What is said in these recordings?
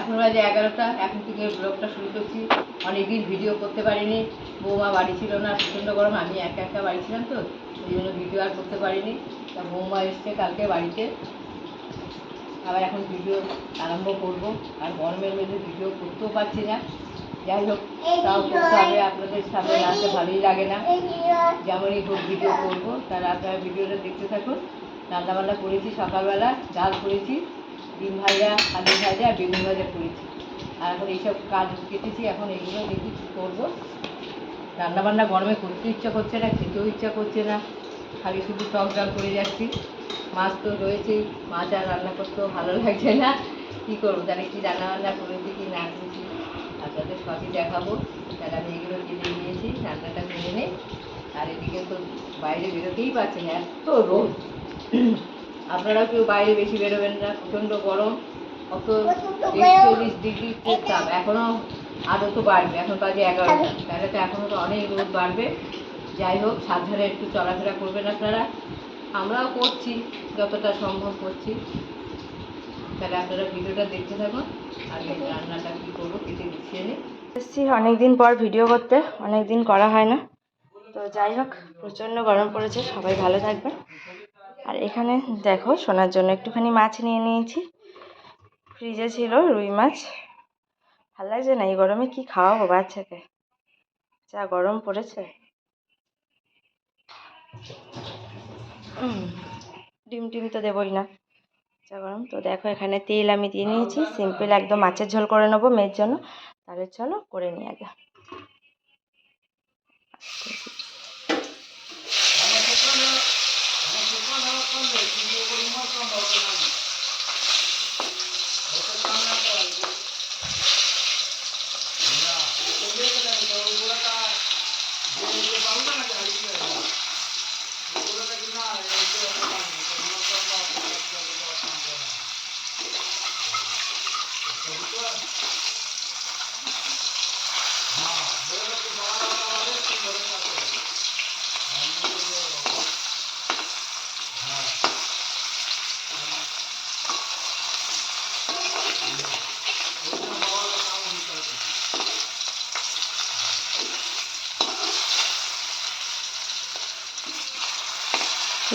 এখন বাজে এগারোটা, এখন থেকে ব্লগটা শুরু করছি। অনেকদিন ভিডিও করতে পারিনি। বৌমা বাড়ি ছিল না, প্রচণ্ড গরম, আমি একা একা বাড়ি ছিলাম তো ওই জন্য ভিডিও আর করতে পারিনি। তা বৌমা এসছে কালকে বাড়িতে। আবার এখন ভিডিও আরম্ভ করব। আর গরমের মধ্যে ভিডিও করতেও পারছি না। যাই হোক, তাও করতে হবে, আপনাদের সামনে আসতে ভালোই লাগে না। যেমনই হোক ভিডিও করব। তাহলে আপনারা ভিডিওটা দেখতে থাকুন। রান্নাবান্না করেছি সকালবেলা, ডাল করেছি। ডিম ভাজা আলু ভাজা আর বেগুন ভাজা করেছি। আর এখন এইসব কাজ কেটেছি, এখন এগুলো দেখি কী করব। রান্নাবান্না গরমে করতে ইচ্ছা করছে না, খেতেও ইচ্ছা করছে না। খালি শুধু টক ডাল করে যাচ্ছি। মাছ তো রয়েছেই, মাছ আর রান্না করতেও ভালো লাগছে না। কী করব, তাহলে কী রান্না বান্না করেছি কি না করেছি? আপনাদের সবই দেখাবো। তাহলে আমি এগুলো কেটে নিয়েছি, রান্নাটা করে নেই আর এদিকে তো বাইরে বেরোতেই পারছি না, এত রোদ। আপনারাও কেউ বাইরে বেশি বেরোবেন না প্রচণ্ড গরম। অত একচল্লিশ ডিগ্রি তাপ। এখনও আরও তো বাড়বে এখন বাজে এগারোটা। তাহলে তো এখনও তো অনেক রোদ বাড়বে। যাই হোক সাবধানে একটু চলাফেরা করবেন আপনারা। আমরাও করছি যতটা সম্ভব করছি। তাহলে আপনারা ভিডিওটা দেখতে থাকুন। আর এই রান্নাটা কী করব কেটে গুছিয়ে নিই। এসেছি অনেকদিন পর ভিডিও করতে অনেক দিন করা হয় না। তো যাই হোক প্রচণ্ড গরম পড়েছে সবাই ভালো থাকবেন। আর এখানে দেখো শোনার জন্য একটুখানি মাছ নিয়ে নিয়েছি। ফ্রিজে ছিল রুই মাছ। ভালো লাগছে না? এই গরমে কি খাওয়াবো বাচ্চাকে? যা গরম পড়েছে। ডিম টিম তো দেবই না। যা গরম। তো দেখো এখানে তেল আমি দিয়ে নিয়েছি। সিম্পল একদম মাছের ঝোল করে নেব মেয়ের জন্য। তাহলে চলো করে নিয়ে আগে। Thank you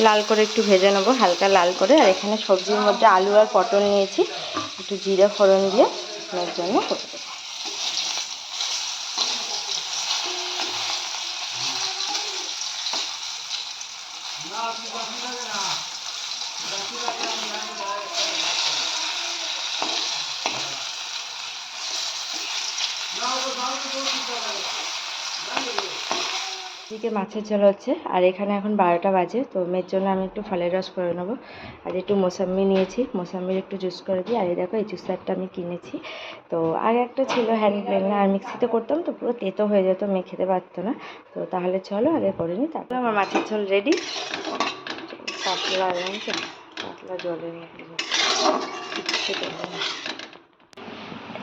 লাল করে একটু ভেজে নেব, হালকা লাল করে। আর এখানে সবজির মধ্যে আলু আর পটল নিয়েছি, একটু জিরে ফোড়ন দিয়ে এর জন্য করে দেবো। এদিকে মাছের ঝোল হচ্ছে, আর এখানে এখন বারোটা বাজে, তো মেয়ের জন্য আমি একটু ফলের রস করে নেব। আর একটু মোসাম্বি নিয়েছি, মোসাম্বির একটু জুস করে দিই। আর এই দেখো, এই জুসারটা আমি কিনেছি। তো আগে একটা ছিল হ্যান্ড ব্লেন্ডার আর মিক্সিতে করতাম তো, পুরো তেতো হয়ে যেত, মেয়ে খেতে পারতো না। তো তাহলে চলো, আগে করে নিই, তারপর আমার মাছের ঝোল রেডি পাতলা পাতলা কিচ্ছু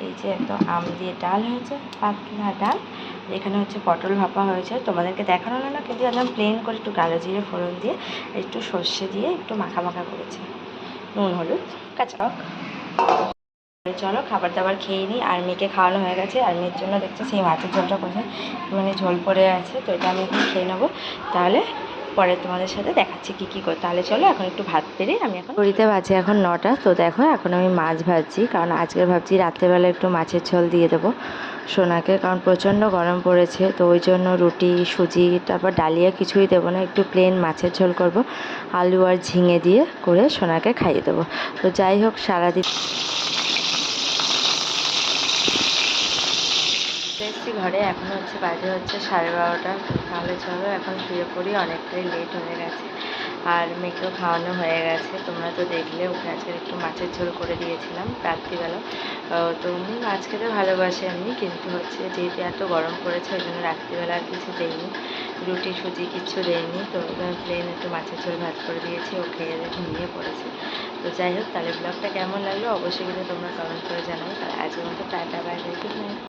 এই যে একদম আম দিয়ে ডাল হয়েছে, পাতলা ডাল। এখানে হচ্ছে পটল ভাপা হয়েছে। তোমাদেরকে দেখানো হলো না কিন্তু একদম প্লেন করে একটু কালো জিরে ফোড়ন দিয়ে একটু সর্ষে দিয়ে একটু মাখা মাখা করেছে। নুন, হলুদ, কাঁচা। চলো খাবার দাবার খেয়ে নিই। আর মেয়েকে খাওয়ানো হয়ে গেছে। আর মেয়ের জন্য দেখছ সেই মাছের ঝোলটা কোথায় মানে ঝোল পড়ে আছে। তো এটা আমি খেয়ে নেব। তাহলে পরে তোমাদের সাথে দেখাচ্ছি কী কী করে তাহলে চলো এখন একটু ভাত পেরে আমি এখন ঘড়িতে বাজে এখন নটা, তো দেখো এখন আমি মাছ ভাজছি, কারণ আজকে ভাবছি রাত্রেবেলা একটু মাছের ঝোল দিয়ে দেবো সোনাকে, কারণ প্রচণ্ড গরম পড়েছে, তো ওই জন্য রুটি, সুজি, তারপর ডালিয়া কিছুই দেবো না, একটু প্লেন মাছের ঝোল করব, আলু আর ঝিঙে দিয়ে করে সোনাকে খাইয়ে দেবো। তো যাই হোক, সারাদিন এসেছি ঘরে, এখন হচ্ছে বাজে হচ্ছে সাড়ে বারোটা। তাহলে চলো, এখন শুয়ে পড়ি, অনেকটাই লেট হয়ে গেছে। আর মেয়েকেও খাওয়ানো হয়ে গেছে। তোমরা তো দেখলে, ওকে আজকে একটু মাছের ঝোল করে দিয়েছিলাম রাত্রিবেলা। তো মাছ খেতে ভালোবাসে আমি কিন্তু হচ্ছে যেহেতু এত গরম পড়েছে, ওই জন্য রাত্রিবেলা আর কিছু দেইনি। রুটি, সুজি কিচ্ছু দেয়নি তো প্লেন একটু মাছের ঝোল ভাত করে দিয়েছি, ও খেয়ে ঘুমিয়ে পড়েছে। তো যাই হোক, তাহলে ব্লগটা কেমন লাগল অবশ্যই কিন্তু তোমরা কমেন্ট করে জানাও। তাহলে আজকের মতো tata bye bye good night